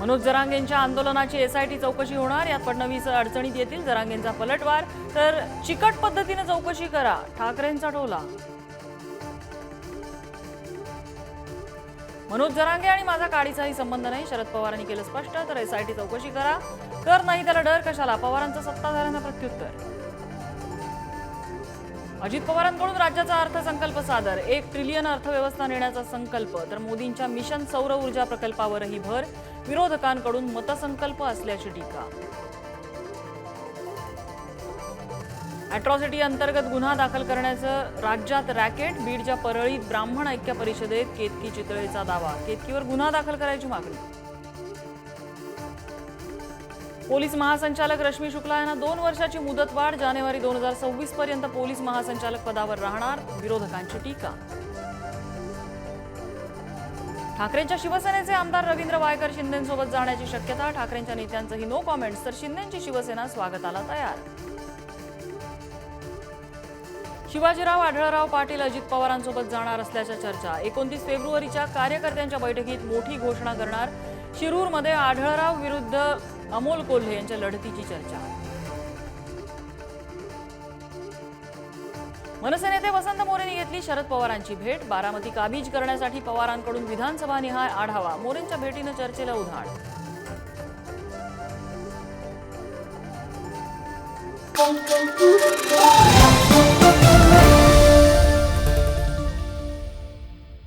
मनोज जरांगेंच्या आंदोलनाची एसआयटी चौकशी होणार यात फडणवीस अडचणीत येतील जरांगेंचा पलटवार. तर चिकट पद्धतीने चौकशी करा ठाकरेंचा टोला. मनोज जरांगे आणि माझा काडीचाही संबंध नाही शरद पवारांनी केलं स्पष्ट तर एसआयटी चौकशी करा. तर नाही त्याला डर कशाला? पवारांचं सत्ताधाऱ्यांना प्रत्युत्तर. अजित पवारांकडून राज्याचा अर्थसंकल्प सादर. एक ट्रिलियन अर्थव्यवस्था नेण्याचा संकल्प. तर मोदींच्या मिशन सौर ऊर्जा प्रकल्पावरही भर. विरोधकांकडून मतसंकल्प असल्याची टीका. अॅट्रॉसिटी अंतर्गत गुन्हा दाखल करण्याचं राज्यात रॅकेट बीडच्या परळीत ब्राह्मण ऐक्य परिषदेत केतकी चितळेचा दावा. केतकीवर गुन्हा दाखल करायची मागणी. पोलीस महासंचालक रश्मी शुक्ला यांना दोन वर्षाची मुदतवाढ जानेवारी दोन हजार सव्वीस पर्यंत पोलीस महासंचालक पदावर राहणार विरोधकांची टीका. ठाकरेंच्या शिवसेनेचे आमदार रवींद्र वायकर शिंदेसोबत जाण्याची शक्यता ठाकरेंच्या नेत्यांचंही नो कॉमेंट्स तर शिंदेची शिवसेना स्वागताला तयार. शिवाजीराव आढळराव पाटील अजित पवारांसोबत जाणार असल्याच्या चर्चा. एकोणतीस फेब्रुवारीच्या कार्यकर्त्यांच्या बैठकीत मोठी घोषणा करणार. शिरूरमध्ये आढळराव विरुद्ध अमोल कोल्हे यांच्या लढतीची चर्चा. मनसे नेते वसंत मोरेंनी घेतली शरद पवारांची भेट. बारामती काबीज करण्यासाठी पवारांकडून विधानसभा निहाय आढावा. मोरेंच्या भेटीनं चर्चेला उधाण. Thank you.